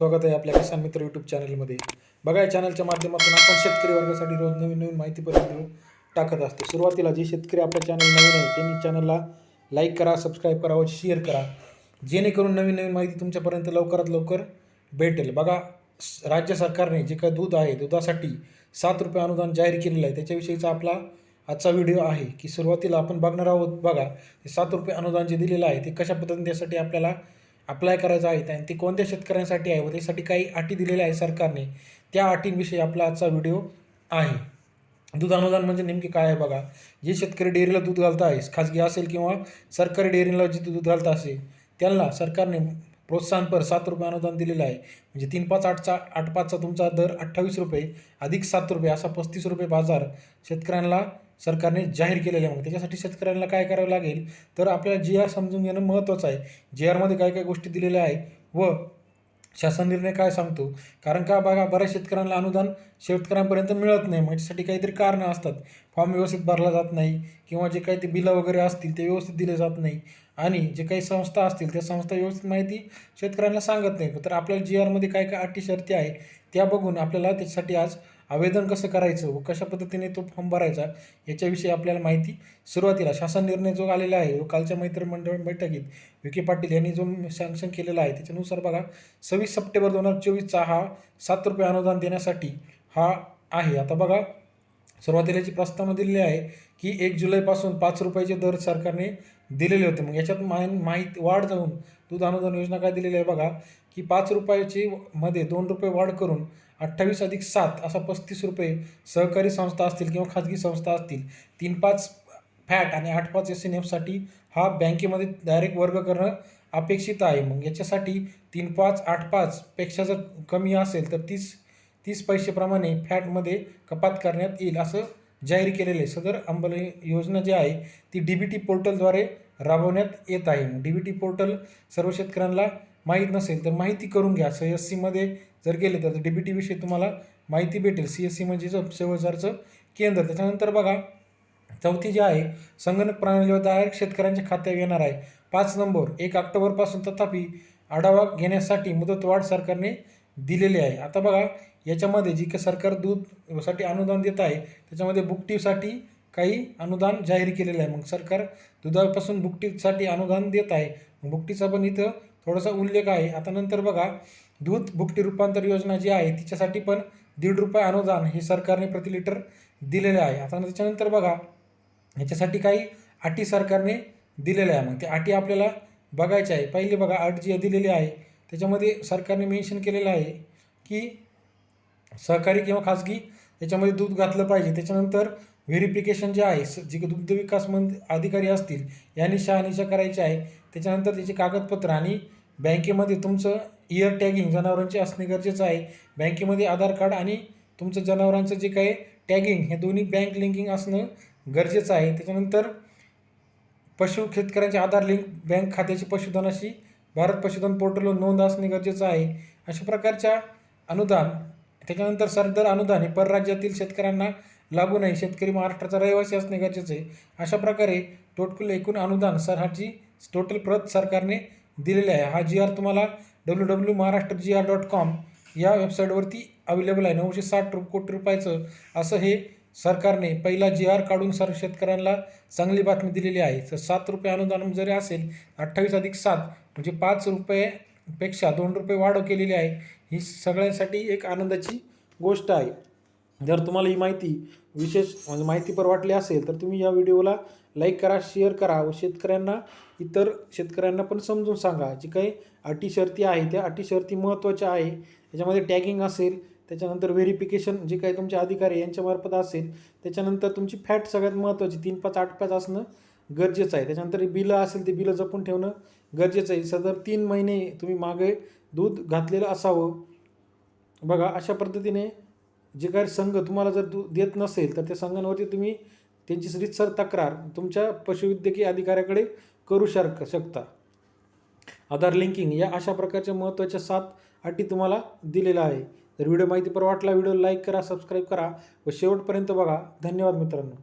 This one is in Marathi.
स्वागत आहे आपल्या किसान मित्र यूट्यूब चॅनलमध्ये बघा या चॅनलच्या माध्यमातून आपण शेतकरी वर्गासाठी रोज नवीन नवीन माहितीपर्यंत टाकत असतो. सुरुवातीला जे शेतकरी आपल्या चॅनल नवीन आहे त्यांनी चॅनलला लाईक करा सबस्क्राईब करा व शेअर करा. जेणेकरून नवीन नवीन माहिती तुमच्यापर्यंत लवकरात लवकर भेटेल. बघा राज्य सरकारने जे काही दूध आहे दुधासाठी सात रुपये अनुदान जाहीर केलेलं आहे त्याच्याविषयीचा आपला आजचा व्हिडिओ आहे की सुरुवातीला आपण बघणार आहोत बघा सात रुपये अनुदान जे दिलेलं आहे ते कशा पद्धतीने त्यासाठी आपल्याला अप्लाय करायचं आहे आणि ते कोणत्या शेतकऱ्यांसाठी आहे व त्यासाठी काही अटी दिलेल्या आहे सरकारने त्या अटींविषयी आपला आजचा व्हिडिओ आहे. दूध अनुदान म्हणजे नेमके काय आहे बघा? जे शेतकरी डेअरीला दूध घालता आहे खाजगी असेल किंवा सरकारी डेअरीला जे दूध घालता असेल त्यांना सरकारने प्रोत्साहनपर सात रुपये अनुदान दिलेलं आहे. म्हणजे तीन पाच आठचा आठ पाचचा तुमचा दर अठ्ठावीस रुपये अधिक सात रुपये असा पस्तीस रुपये बाजार शेतकऱ्यांना सरकारने जाहीर केलेला आहे. मग त्याच्यासाठी शेतकऱ्यांना काय करावं लागेल? तर आपल्याला जी आर समजून घेणं महत्त्वाचं आहे. जी आरमध्ये काय काय गोष्टी दिलेल्या आहे व शासन निर्णय काय सांगतो? कारण का बघा बऱ्याच शेतकऱ्यांना अनुदान शेतकऱ्यांपर्यंत मिळत नाही. याच्यासाठी काहीतरी कारणं असतात. फॉर्म व्यवस्थित भरला जात नाही किंवा जे काही ते बिलं वगैरे असतील ते व्यवस्थित दिले जात नाही. आणि जे काही संस्था असतील त्या संस्था व्यवस्थित माहिती शेतकऱ्यांना सांगत नाही तर आपल्याला जी आरमध्ये काय काय अटी शर्ती आहे त्या बघून आपल्याला त्याच्यासाठी आज आवेदन कसं करायचं व कशा पद्धतीने तो फॉर्म भरायचा याच्याविषयी आपल्याला माहिती सुरुवातीला शासन निर्णय जो आलेला आहे व कालच्या मैत्रिमंडळ बैठकीत विखे पाटील यांनी जो सँक्शन केलेला आहे त्याच्यानुसार बघा सव्वीस सप्टेंबर दोन हजार चोवीसचा हा सात रुपये अनुदान देण्यासाठी हा आहे. आता बघा सुरुवातीला जी प्रस्तावना दिलेली आहे की एक जुलैपासून पाच रुपयाचे दर सरकारने दिलेले होते. मग याच्यात माय माहिती वाढ जाऊन दूध अनुदान योजना काय दिलेली आहे बघा की पाच रुपयाची मध्ये दोन रुपये वाढ करून अठ्ठावीस अधिक सात असा पस्तीस रुपये सहकारी संस्था असतील किंवा खाजगी संस्था असतील तीन पाच फॅट आणि आठ पाच एस एन एफसाठी हा बँकेमध्ये डायरेक्ट वर्ग करणं अपेक्षित आहे. मग याच्यासाठी तीन पाच आठ पाचपेक्षा जर कमी असेल तर तीस तीस पैसेप्रमाणे फॅटमध्ये कपात करण्यात येईल असं जाहीर केलेलं आहे. सदर अंबल योजना जी आहे ती डी बी टी पोर्टलद्वारे राबवण्यात येत आहे. डी बी टी पोर्टल सर्व शेतकऱ्यांना माहीत नसेल तर माहिती करून घ्या. सी एस सीमध्ये जर गेले तर डी बी टीविषयी तुम्हाला माहिती भेटेल. सी एस सी म्हणजे सेवाचारचं केंद्र. त्याच्यानंतर बघा चौथी जी आहे संगणक प्रणालीवर डायरेक्ट शेतकऱ्यांच्या खात्यावर येणार आहे. पाच नंबर एक ऑक्टोबरपासून तथापि आढावा घेण्यासाठी मुदतवाढ सरकारने दिलेली आहे. आता बघा याच्यामध्ये जी काही सरकार दूधसाठी अनुदान देत आहे त्याच्यामध्ये बुकटीसाठी काही अनुदान जाहीर केलेलं आहे. मग सरकार दुधापासून बुकटीसाठी अनुदान देत आहे. बुकटीचा पण इथं थोडासा उल्लेख आहे. आता नंतर बघा दूध भुकटी रूपांतर योजना जी आहे तिच्यासाठी पण दीड रुपये अनुदान हे सरकारने प्रति लिटर दिलेले आहे. आता त्याच्यानंतर बघा याच्यासाठी काही अटी सरकारने दिलेल्या आहे. मग त्या अटी आपल्याला बघायच्या आहे. पहिली बघा अट जी दिलेली आहे त्याच्यामध्ये सरकारने मेन्शन केलेलं आहे की सहकारी किंवा खाजगी याच्यामध्ये दूध घातलं पाहिजे. त्याच्यानंतर व्हेरिफिकेशन जे आहे स- जे दुग्ध विकास अधिकारी असतील यांनी शहानिशा करायची आहे. त्याच्यानंतर त्याची कागदपत्र आणि बँकेमध्ये तुमचं इयर टॅगिंग जनावरांचे असणे गरजेचं आहे. बँकेमध्ये आधार कार्ड आणि तुमचं जनावरांचं जे काही टॅगिंग हे दोन्ही बँक लिंकिंग असणं गरजेचं आहे. त्याच्यानंतर पशु शेतकऱ्यांचे आधार लिंक बँक खात्याची पशुधनाशी भारत पशुधन पोर्टलवर नोंद असणे गरजेचं आहे. अशा प्रकारच्या अनुदान त्याच्यानंतर सरदर अनुदान हे परराज्यातील शेतकऱ्यांना लागू नये. शेतकरी महाराष्ट्राचा रहिवासी असणे गरजेचं आहे. अशा प्रकारे टोटल एकूण अनुदान सर ह्याची टोटल प्रत सरकारने दिलेली आहे. हा जी आर तुम्हाला W W Maharashtra G R dot com या वेबसाईटवरती अवेलेबल आहे. नऊशे साठ रु कोटी रुपयाचं असं हे सरकारने पहिला जी आर काढून सर शेतकऱ्यांना चांगली बातमी दिलेली आहे. तर सात रुपये अनुदान जरी असेल अठ्ठावीस अधिक सात म्हणजे पाच रुपयेपेक्षा दोन रुपये वाढ केलेली आहे. ही सगळ्यांसाठी एक आनंदाची गोष्ट आहे. जर तुम्हाला ही माहिती विशेष म्हणजे माहितीपर वाटली असेल तर तुम्ही या व्हिडिओला लाईक करा शेअर करा व शेतकऱ्यांना इतर शेतकऱ्यांना पण समजून सांगा. जी काही अटी शर्ती आहे त्या अटी शर्ती महत्त्वाच्या आहे. त्याच्यामध्ये टॅगिंग असेल त्याच्यानंतर व्हेरिफिकेशन जे काही तुमचे अधिकारी यांच्यामार्फत असेल त्याच्यानंतर तुमची फॅट सगळ्यात महत्त्वाची तीन पाच आठ पाच असणं गरजेचं आहे. त्याच्यानंतर बिलं असेल ते बिलं जपून ठेवणं गरजेचं आहे. सदर तीन महिने तुम्ही मागे दूध घातलेलं असावं. बघा अशा पद्धतीने जे काही संघ तुम्हाला जर दूध देत नसेल तर त्या संघांवरती तुम्ही त्यांची रीतसर तक्रार तुमच्या पशुवैद्यकीय अधिकाऱ्याकडे करू शक शकता. आधार लिंकिंग या अशा प्रकारच्या महत्त्वाच्या सात अटी तुम्हाला दिलेल्या आहे. तर व्हिडिओ माहितीपर वाटला व्हिडिओ लाईक करा सबस्क्राईब करा व शेवटपर्यंत बघा. धन्यवाद मित्रांनो.